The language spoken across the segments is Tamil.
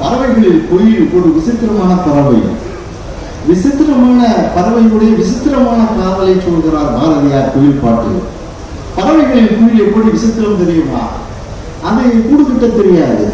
பறவைகளில் குயில் ஒரு விசித்திரமான பறவை. விசித்திரமான பறவையுடைய விசித்திரமான காதலை சொல்கிறார் பாரதியார் குயில் பாட்டு பறவைகளின் குயில் எப்படி விசித்திரம் தெரியுமா? அதை கூடு கிட்ட தெரியாது.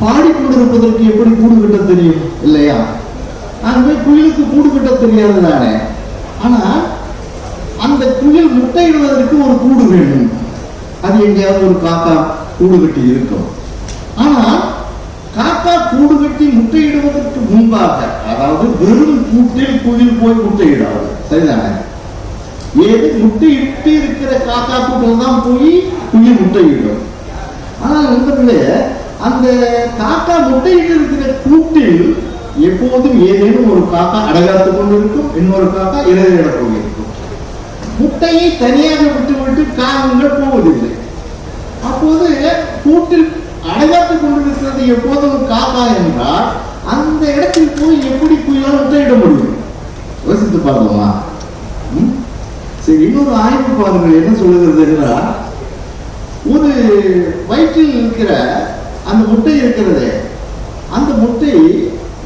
பாடிக்கொண்டிருப்பதற்கு எப்படி கூடு கிட்ட தெரியும்? இல்லையா? ஆகவே குயிலுக்கு கூடு கட்ட தெரியாது தானே. ஆனா அந்த குயில் முட்டையிடுவதற்கு ஒரு கூடு வேணும். அது எங்கேயாவது ஒரு காக்கா கூடு கட்டி இருக்கும். ஆனா கூடு கட்டி முட்டையிடுவதற்கு முன்பாக அதாவது வெறும் கூட்டில் குயில் போய் முட்டையிடாது. சரிதானே? ஏது முட்டையிட்டு இருக்கிற காக்கா கூட்டில் தான் போய் குயில் முட்டையிடும். ஆனால் நண்பர்களே அந்த காக்கா முட்டையிட்டு இருக்கிற கூட்டில் எப்போதும் ஏதேனும் ஒரு காக்கா அடகாத்துக் கொண்டிருக்கும் இன்னொரு காக்கா இடையிடப் போயிருக்கும் முட்டையை தனியாக விட்டுவிட்டு காகங்கள் போவதில்லை. அப்போது கூட்டில் அடையாத்துக் கொண்டிருக்கிறது எப்போதும் காக்கா என்றால் அந்த இடத்தில் போய் எப்படி புயலால் முட்டையிட முடியும்? யோசித்து பார்த்தோமா ம்? சரி இன்னொரு ஆய்வு பாருங்கள் என்ன சொல்லுகிறது என்றால் ஒரு வயிற்றில் இருக்கிற அந்த முட்டை இருக்கிறதே அந்த முட்டை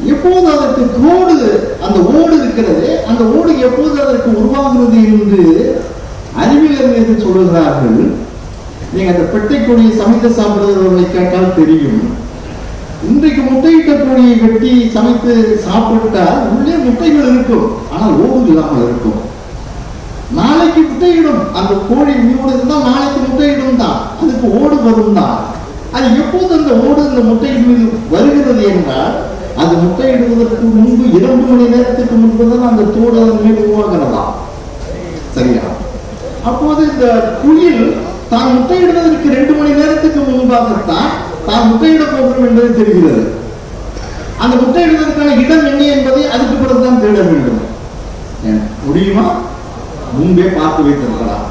எப்போது அதற்கு ஓடு அந்த ஓடு இருக்கிறது அந்த ஓடு எப்போது அதற்கு உருவாகிறது என்று அறிவியலறிஞர்கள் சொல்லுகிறார்கள். நீங்க அந்த பெட்டை கோழியை சமைத்து சாப்பிடுறவர்களை கேட்டால் தெரியும். இன்றைக்கு முட்டையிட்ட கோழியை வெட்டி சமைத்து சாப்பிட்டா உள்ளே முட்டைகள் இருக்கும். ஆனால் ஓடு இல்லாமல் இருக்கும். நாளைக்கு முட்டையிடும். அந்த கோழி உயிரோடு இருந்தால் நாளைக்கு முட்டையிடும் தான் அதுக்கு ஓடு வரும் தான் அது எப்போது அந்த ஓடு அந்த முட்டையின் மீது வருகிறது என்றால் அது முட்டையிடுவதற்கு முன்பு இரண்டு மணி நேரத்துக்கு முன்பு தான் அந்த தோடு அதன் மீது உருவாகிறதா? சரியா? அப்போது இந்த குயில் தான் முட்டையிடுவதற்கு ரெண்டு மணி நேரத்துக்கு முன்பாகத்தான் தான் முட்டையிட போகிறோம் என்பது தெரிகிறது. அந்த முட்டையிடுவதற்கான இடம் என்ன என்பதை அதுக்கு பிறகுதான் தேட வேண்டும். முடியுமா? முன்பே பார்த்து வைத்திருக்கலாம்.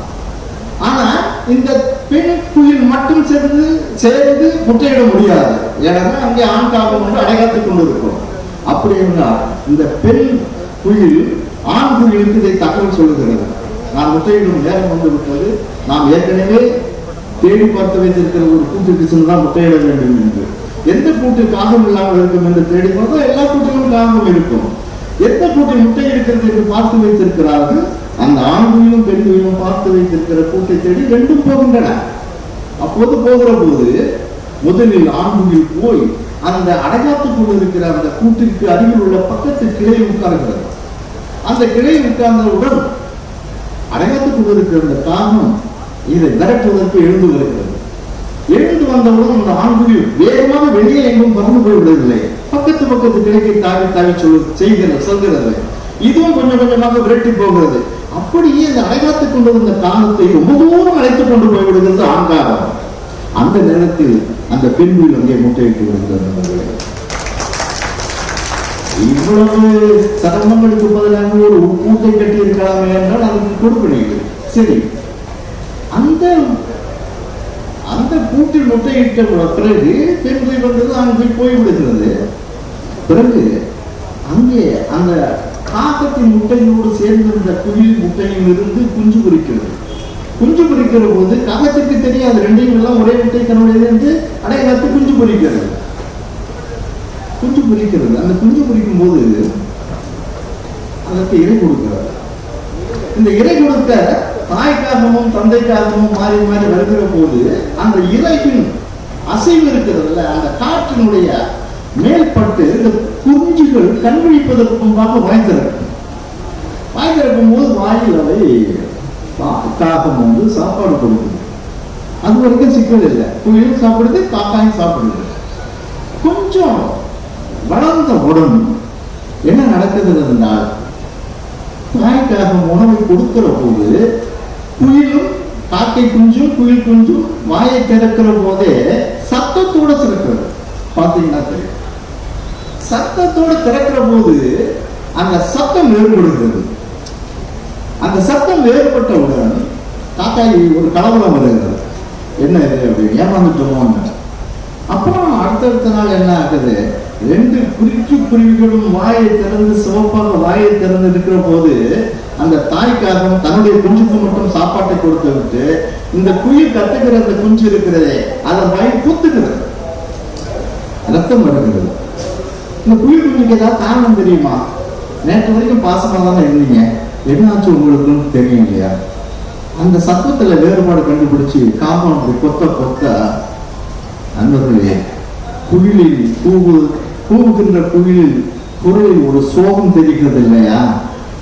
ஆனா இந்த பெண் குயில் மட்டும் சேர்ந்து சேர்ந்து முட்டையிட முடியாது. ஏன்னா அங்கே ஆண் காவல் ஒன்று அடைகாத்துக் கொண்டு இருக்கும் அப்படி என்றால் இந்த பெண் குயில் ஆண் குயிலுக்கு இதை தகவல் சொல்லுகிறது. நான் முட்டையிடும் நேரம் வந்து விட்டது. நாம் ஏற்கனவே தேடி பார்த்து வைத்திருக்கிற ஒரு கூட்டுக்கு சென்றுதான் முட்டையிட வேண்டும் என்று. எந்த கூட்டில் காகம் இல்லாமல் இருக்கும் என்று தேடி பார்த்தா எல்லா கூட்டிலும் காகம் இருக்கும். எந்த கூட்டில் முட்டை இருக்கிறது என்று பார்த்து வைத்திருக்கிறார்கள்? அந்த ஆண் குயிலும் பெண் குயிலும் பார்த்து வைத்திருக்கிற கூட்டை தேடி ரெண்டும் போகின்றன. அப்போது போகிற போது முதலில் ஆண் குயில் போய் அந்த அடையாத்துக் கொண்டிருக்கிற அந்த கூட்டிற்கு அருகில் உள்ள பக்கத்து கிளையை உட்கார்கிறது அந்த கிளையில் உட்கார்ந்தவுடன் அடையாத்துக் கொண்டிருக்கிற அந்த காகம் இதை விரட்டுவதற்கு எழுந்து வருகிறது. எழுந்து வந்தவுடன் அந்த ஆண்குயில் வேகமாக வெளியே எங்கும் பறந்து போய்விடவில்லை பக்கத்து பக்கத்து கிளைக்கு தாவி தாவி சொல்லு செய்கிறது சொல்கிறது இதுவும் கொஞ்சம் கொஞ்சமாக விரட்டி போகிறது. அப்படியே இந்த அடையாத்துக் கொண்டிருந்த காலத்தை ரொம்ப தூரம் அழைத்துக் கொண்டு போய்விடுகிறது ஆங்காரம். அந்த நேரத்தில் அந்த பெண்குயில் அங்கே முட்டையிட்டு விடுகிறது இவ்வளவு சிரமங்களுக்கு பதிலாக ஒரு கூட்டை கட்டி இருக்கலாமே என்றால் அதுக்கு கொடுப்பினை சரி அந்த அந்த கூட்டில் முட்டையிட்ட பிறகு பெண் போய் வந்தது அங்கே போய் விடுகிறது பிறகு அங்கே அந்த காக்கத்தின் முட்டையோடு சேர்ந்திருந்த குயில் முட்டையில் இருந்து குஞ்சு குறிக்கிறது குஞ்சு பொறிக்கிற போது காகத்திற்கு தெரியாது ரெண்டையும் எல்லாம் ஒரே முட்டை தன்னுடைய இருந்து அடையாளத்து குஞ்சு பொறிக்கிறது. குஞ்சு பொறிக்கிறது. அந்த குஞ்சு பொறிக்கும் போது அதற்கு இறை கொடுக்கிறார். இந்த இறை கொடுக்க தாய்க்காகவும் தந்தைக்காகவும் மாறி மாறி வருகிற போது அந்த இறையின் அசைவு இருக்கிறதுல அந்த காற்றினுடைய மேல்பட்டு இந்த குஞ்சுகள் கண்விழிப்பதற்கு முன்பாக வாய்ந்திருக்கும். திறக்கும் போது வாயில் அவை கா- காகம் வந்து சாப்பாடு கொடுக்கும். அது வரைக்கும் சிக்கல் இல்லை. குயிலும் சாப்பிடுது காக்காயும் சாப்பிடுது. கொஞ்சம் வளர்ந்தவுடன் என்ன நடக்குது என்றால் தாய்க்காக உணவை கொடுக்கிற போது குயிலும் காக்கை குஞ்சும் குயில் குஞ்சும் வாயை திறக்கிற போதே சத்தத்தோட திறக்கிறது. பார்த்தீங்கன்னா தெரியும்? சத்தத்தோட திறக்கிற போது அந்த சத்தம் வேறுபடுகிறது. அந்த சத்தம் வேறுபட்டவுடன் காக்காய் ஒரு கலவரம் வருகிறது. என்ன இது அப்படின்னு ஏமாந்துட்டோமோ அப்புறம் அடுத்தடுத்த நாள் என்ன ஆகுது? ரெண்டு குறிச்சு குருவிகளும் வாயை திறந்து சிவப்பாக வாயை திறந்து இருக்கிற போது அந்த தாய்க்காரன் தன்னுடைய குஞ்சுக்கு மட்டும் சாப்பாட்டை கொடுத்து விட்டு இந்த குயில் கத்துக்கிற அந்த குஞ்சு இருக்கிறதே அதை வாய் குத்துக்கிறது ரத்தம் வருகிறது. இந்த குயில் குஞ்சுக்கு ஏதாவது காரணம் தெரியுமா? நேற்று வரைக்கும் பாசமாக தானே இருந்தீங்க. என்னாச்சு உங்களுக்குன்னு தெரியும் இல்லையா அந்த சத்தத்துல வேறுபாடு கண்டுபிடிச்சு காம்பவுண்ட் கொத்த கொத்த நண்பர்களே குயிலில் கூவு கூவுகின்ற குயிலில் குரலில் ஒரு சோகம் தெரிகிறது இல்லையா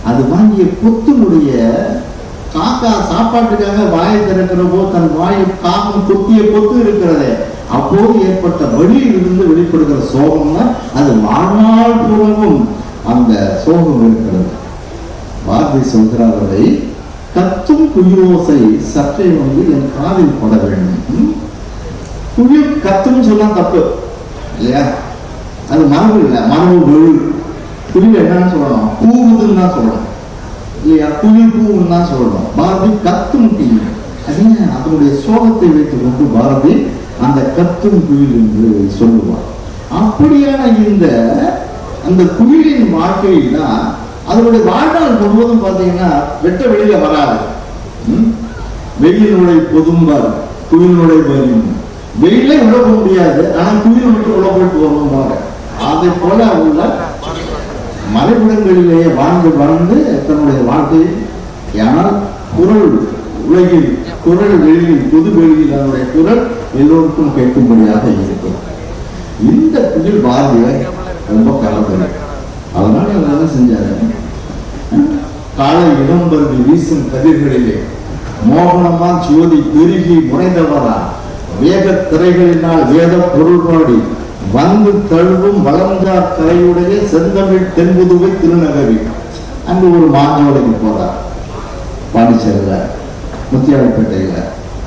அது வாங்கிய கொத்தினுடைய காக்கா சாப்பாட்டுக்காக வாயை திறக்கிற போது தன் வாயை காகம் கொத்திய கொத்து இருக்கிறதே. அப்போது ஏற்பட்ட வழியில் இருந்து வெளிப்படுகிற சோகம்னா அது வாழ்நாள் பூர்வமும் அந்த சோகம் இருக்கிறது. பாரதி சொல்கிறார் அதை கத்தும் குயிலோசை சற்றே வந்து என் காதில் பட வேண்டும். ம்? கத்துன்னு சொன்னா தப்பு. இல்லையா? அது மரபு இல்லை. மரபு வெழு குயில் என்னன்னு சொல்லணும். பூவுதுன்னு தான் சொல்லணும். இல்லையா? புவி பூவுன்னு தான் சொல்லணும். பாரதி கத்தும் குயில் அது ஏன் அதனுடைய சோகத்தை வைத்துக் கொண்டு பாரதி அந்த கத்தும் குயில் என்று சொல்லுவார். அப்படியான இந்த அந்த குயிலின் வாழ்க்கையில் தான் அதனுடைய வாழ்நாள் முழுவதும் பார்த்தீங்கன்னா வெட்ட வெளியில வராது. வெயிலினுடைய பொதும்பார் குயிலினுடைய வரும் வெயிலே உள்ள போக முடியாது. ஆனா குயில் விட்டு உள்ள போயிட்டு வருவாங்க அதை போல அவங்க மலைப்புறங்களிலேயே வாழ்ந்து வாழ்ந்து தன்னுடைய வாழ்க்கையை ஆனால் குரல் உலகில் குரல் வெளியில் பொது வெளியில் அதனுடைய குரல் எல்லோருக்கும் கேட்கும்படியாக இருக்கும். இந்த குயில் பாரதியை ரொம்ப கலந்தது அதனால என்ன செஞ்சாரு? காலை இடம்பருந்து வீசும் கதிர்களிலே மோகனமா ஜோதி பெருகி முறைந்தவரா வேக திரைகளினால் வேத பொருள் பாடி வந்து தழுவும் வளர்ந்தார் கரையுடைய செந்தமிழ் தென்புதுவை திருநகரி. அங்கு ஒரு மாஞ்சோலைக்கு போறார் பாண்டிச்சேரியில் முத்தியாளப்பேட்டையில்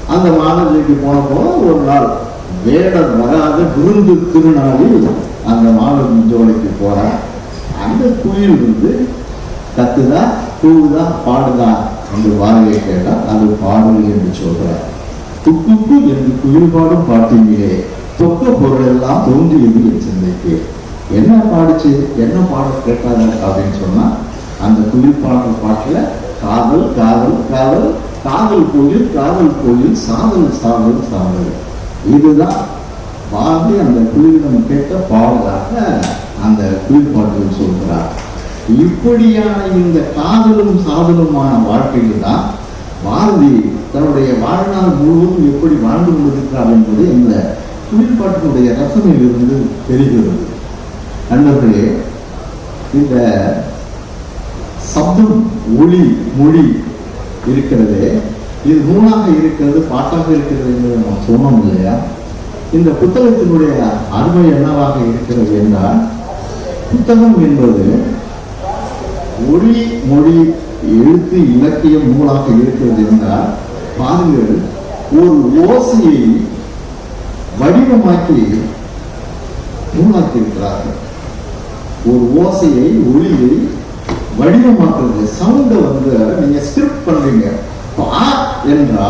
அந்த மாநகரிக்கு போனப்போ ஒரு நாள் வேடர் வராத விருந்து திருநாளில் அந்த மாநகர் ஜோலைக்கு போறார் அந்த குயில் வந்து கத்துதா கூவுதா பாடுதா? என்று வாரியை கேட்டால் அது பாடல் என்று சொல்றார். துப்புக்கு என்று குயில்பாடும் பாடும் தொக்க பொருள் எல்லாம் தோன்றியது என் சிந்தைக்கு என்ன பாடுச்சு? என்ன பாடல் கேட்டாங்க அப்படின்னு சொன்னா அந்த குயில் பாடுற பாட்டுல காதல் காதல் காதல் காதல் கோயில் காதல் கோயில் சாதல் சாதல் சாதல். இதுதான் பாரதி அந்த குயிலிடம் கேட்ட பாடலாக அந்த குயில் பாட்டில் சொல்கிறார். இப்படியான இந்த காதலும் சாதலுமான வாழ்க்கையில் தான் பாரதி தன்னுடைய வாழ்நாள் முழுவதும் எப்படி வாழ்ந்து கொண்டிருக்கிறார் என்பது இந்த குளிர்பாட்டினுடைய ரசனையிலிருந்து தெரிகிறது. நண்பர்களே இந்த சப்தம் ஒளி மொழி இருக்கிறது இது நூலாக இருக்கிறது பாட்டாக இருக்கிறது என்று நம்ம சொன்னோம் இல்லையா? இந்த புத்தகத்தினுடைய அருமை என்னவாக இருக்கிறது என்றால் புத்தகம் என்பது ஒளி மொழி எழுத்து இலக்கியம் நூலாக இருக்கிறது என்றால் பாருங்கள் ஒரு ஓசையை வடிவமாக்கி நூலாக்கி இருக்கிறார்கள் ஒரு ஓசையை ஒளியை வடிவமாக்குறது சவுண்டை வந்து நீங்க ஸ்கிரிப்ட் பண்றீங்க. இப்போ ஆ என்றா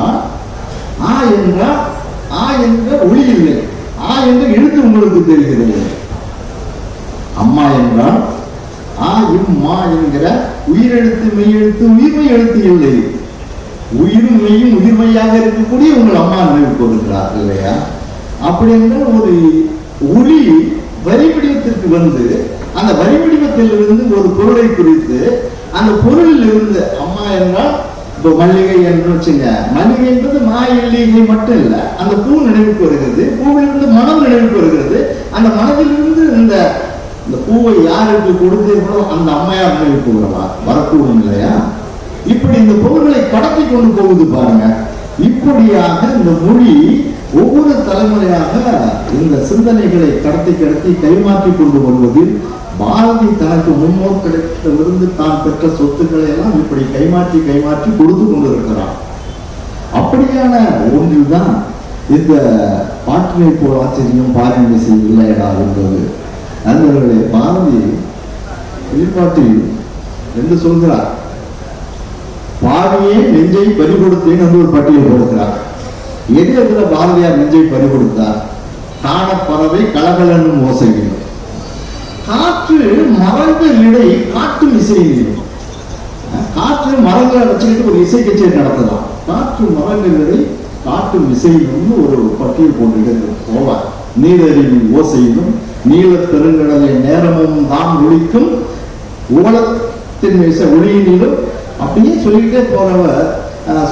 ஆ என்றா ஆ என்ற ஒளி இல்லை. ஆ என்ற எழுத்து உங்களுக்கு தெரிகிறது. அம்மா என்றால் ஆ இம்மா என்கிற உயிரெழுத்து மெய்யெழுத்து உயிர்மை எழுத்து இல்லை. உயிரும் மெய்யும் உயிர்மையாக இருக்கக்கூடிய உங்கள் அம்மா நினைவு கூறுகிறார் இல்லையா? அப்படிங்கிற ஒரு ஒளி வரிவடிவத்திற்கு வந்து அந்த வரிவடிவத்திலிருந்து ஒரு பொருளை குறித்து அந்த பொருளில் இருந்து அம்மா என்றால் இப்போ மல்லிகை என்று வச்சுங்க மல்லிகை என்பது மாயில்லிகை மட்டும் இல்லை அந்த பூ நினைவுக்கு வருகிறது பூவிலிருந்து மனம் நினைவுக்கு வருகிறது அந்த மனதிலிருந்து இந்த இந்த பூவை யாருக்கு கொடுத்தீர்களோ அந்த அம்மையார் மேல் வரவா வரக்கூடும் இல்லையா? இப்படி இந்த பொருள்களை கடத்தி கொண்டு போகுது பாருங்க. இப்படியாக இந்த மொழி ஒவ்வொரு தலைமுறையாக இந்த சிந்தனைகளை கடத்தி கடத்தி கைமாற்றி கொண்டு வருவதில் பாரதி தனக்கு முன்னோர்களிடமிருந்து தான் பெற்ற சொத்துக்களை எல்லாம் இப்படி கைமாற்றி கைமாற்றி கொடுத்து கொண்டிருக்கிறான் அப்படியான ஒன்றில்தான் இந்த பாட்டினை போல் ஆச்சரியம் பாரினை இல்லையடா என்பது நண்பர்களே பாரதி வெளிப்பாட்டில் என்று சொல்கிறார்? பாவியே நெஞ்சை பறி கொடுத்தேன் என்று ஒரு பட்டியல் கொடுக்கிறார் எது எதுல பாரதியார் நெஞ்சை பறி கொடுத்தார் காண பறவை கலகலனும் ஓசைகள் காற்று மரங்கள் இடை காற்று இசை காற்று மரங்களை வச்சுக்கிட்டு ஒரு இசை கச்சேரி நடத்தலாம். காற்று மரங்கள் இடை காட்டு இசையிலும் ஒரு பட்டியல் போட்டுக்கிட்டு போவார். நீரறிவின் ஓசையிலும் நீலத் பெருங்கடலை நேரமும் தான் ஒழிக்கும் ஓலத்தின் மீச ஒளியினிலும் அப்படியே சொல்லிக்கிட்டே போறவர்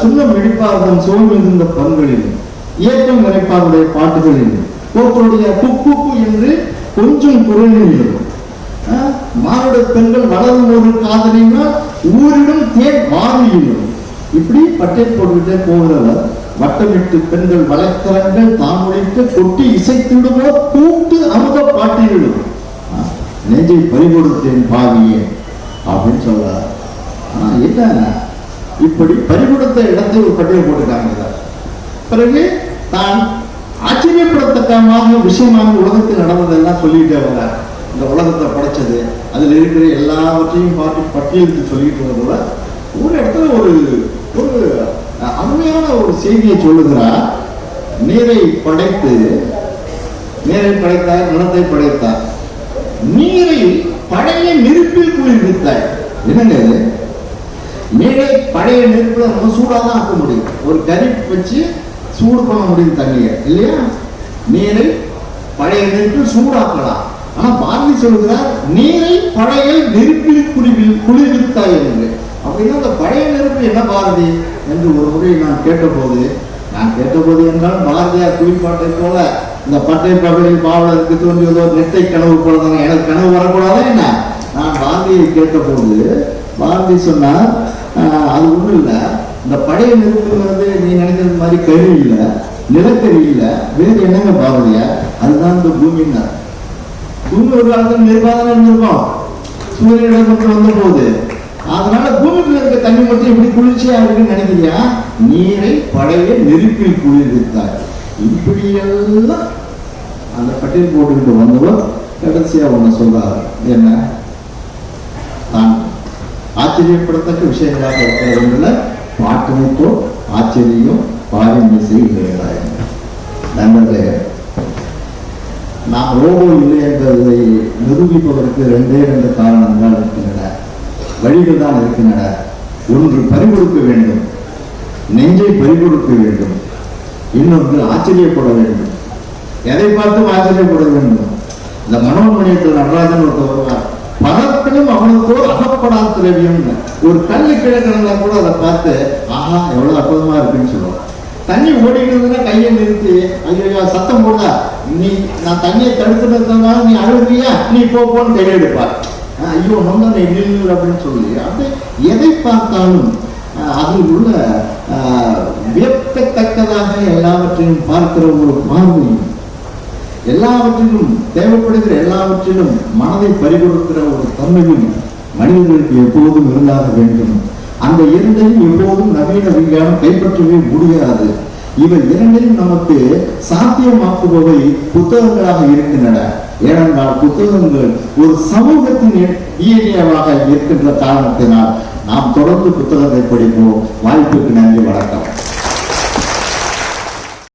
சுண்ணம் இடிப்பார்தம் சோல் மிகுந்த பண்களிலும் இயக்கம் நினைப்பாருடைய பாட்டுகளிலும் ஒருத்தருடைய குப்பு என்று கொஞ்சம் குரலிலும் அஹ், மானுட பெண்கள் வளரும் ஒரு காதலினா ஊரிடம் தேன் வாரியிலும் இப்படி பட்டை போட்டுக்கிட்டே போகிறவர் வட்டமிட்டு பெண்கள் வளைக்கரங்கள் தாம் கொட்டி இசைத்திடுமோ பூ கொடுத்தேன் பாவியே அப்படின்னு சொல்றார் ஆனால் என்ன இப்படி பறிகொடுத்த இடத்தை ஒரு பட்டியல் போட்டுட்டாங்க பிறகு தான் ஆச்சரியப்படத்தக்கமாக விஷயமாக உலகத்தில் நடந்ததெல்லாம் சொல்லிட்டே வந்தார் இந்த உலகத்தை படைச்சது. அதில் இருக்கிற எல்லாவற்றையும் பார்த்து பட்டியலிட்டு சொல்லிட்டு வரதுல ஒரு இடத்துல ஒரு ஒரு அருமையான ஒரு செய்தியை சொல்லுகிறார் நீரை படைத்து நீரை படைத்தார் நிலத்தை படைத்தார். நீரை பழைய நெருப்பில் குளிர்வித்தாய் என்னங்க மேலே நீரை பழைய நெருப்புல நம்ம சூடாக தான் ஆக்க முடியும். ஒரு கறி வச்சு சூடு பண்ண முடியும் தண்ணியை இல்லையா? நீரை பழைய நெருப்பில் சூடாக்கலாம். ஆனா பாரதி சொல்கிறார் நீரை பழைய நெருப்பில் குளிர்வில் குளிர்வித்தாய் என்று. அப்படின்னா அந்த பழைய நெருப்பு என்ன பாரதி? என்று ஒரு முறை நான் கேட்டபோது நான் கேட்டபோது என்றால் பாரதியார் குளிப்பாட்டை போல இந்த பட்டை பகலில் பாவலருக்கு தோன்றியதோ நெட்டை கனவு போல எனக்கு கனவு வரக்கூடாதா என்ன? நான் பாரதியை கேட்டபோது பாரதி சொன்னார் அது ஒன்றும் இல்லை. இந்த பழைய வந்து நீ நினைக்கிறது மாதிரி கழிவு இல்லை நிலக்கரி இல்லை. வேறு என்னங்க பாரதியா அதுதான் இந்த பூமின்னா பூமி ஒரு காலத்தில் நெருப்பாக இருந்திருக்கும். சூரியனிடம் மட்டும் வந்த போது அதனால பூமிக்குள்ள இருக்க தண்ணி மட்டும் எப்படி குளிர்ச்சியா இருக்குன்னு நினைக்கிறியா? நீரை பழைய நெருப்பில் குளிர்வித்தார். இப்படியெல்லாம் அந்த பட்டியல் போட்டுக்கிட்டு வந்தவர் கடைசியா ஒன்று சொல்றாரு. என்ன? தான் ஆச்சரியப்படத்தக்க விஷயங்களாக இருக்கிறவங்கள பாட்டமைப்போ ஆச்சரியம் பாரம்பரிய இல்லைகிறாய் நண்பர்களே நான் ரோபோ இல்லை என்பதை நிரூபிப்பதற்கு ரெண்டே ரெண்டு காரணங்கள் இருக்கின்றன. வழிகள் தான் இருக்கின்றன. ஒன்று பறிகொடுக்க வேண்டும். நெஞ்சை பறிகொடுக்க வேண்டும். இன்னொன்று ஆச்சரியப்பட வேண்டும். எதை பார்த்தும் ஆச்சரியப்பட வேண்டும்? இந்த மனோன்மணியத்தில் நடராஜன் ஒருத்தர் வருவார். பதத்திலும் அவனுக்கோ அகப்படா திரவியம். ஒரு கல்லு கீழே கிடந்தா கூட அதை பார்த்து ஆஹா எவ்வளவு அற்புதமா இருக்குன்னு சொல்லுவான் தண்ணி ஓடிக்கிறதுனா கையை நிறுத்தி ஐயோ சத்தம் போடா. நீ நான் தண்ணியை தடுத்துனதுனால நீ அழுகுறியா? நீ போ போன்னு கையை எடுப்பார். ஆஹ் ஐயோ நம்ம நில்லு அப்படின்னு சொல்லி அப்படி எதை பார்த்தாலும் அதில் உள்ள வியப்பத்தக்கதாக எல்லாவற்றையும் பார்க்கிற ஒரு பார்வையும் எல்லாவற்றிலும் தேவைப்படுகிற எல்லாவற்றிலும் மனதை பறிகொடுக்கிற ஒரு தன்மையும் மனிதர்களுக்கு எப்போதும் இருந்தாக வேண்டும். அந்த இரண்டையும் எப்போதும் நவீன விஞ்ஞானம் கைப்பற்றவே முடியாது. இவை இரண்டையும் நமக்கு சாத்தியமாக்குபவை புத்தகங்களாக இருக்கின்றன. ஏனென்றால் புத்தகங்கள் ஒரு சமூகத்தின் டிஎன்ஏவாக இருக்கின்ற காரணத்தினால் நாம் தொடர்ந்து புத்தகத்தை படிப்போம். வாய்ப்புக்கு நன்றி வணக்கம்.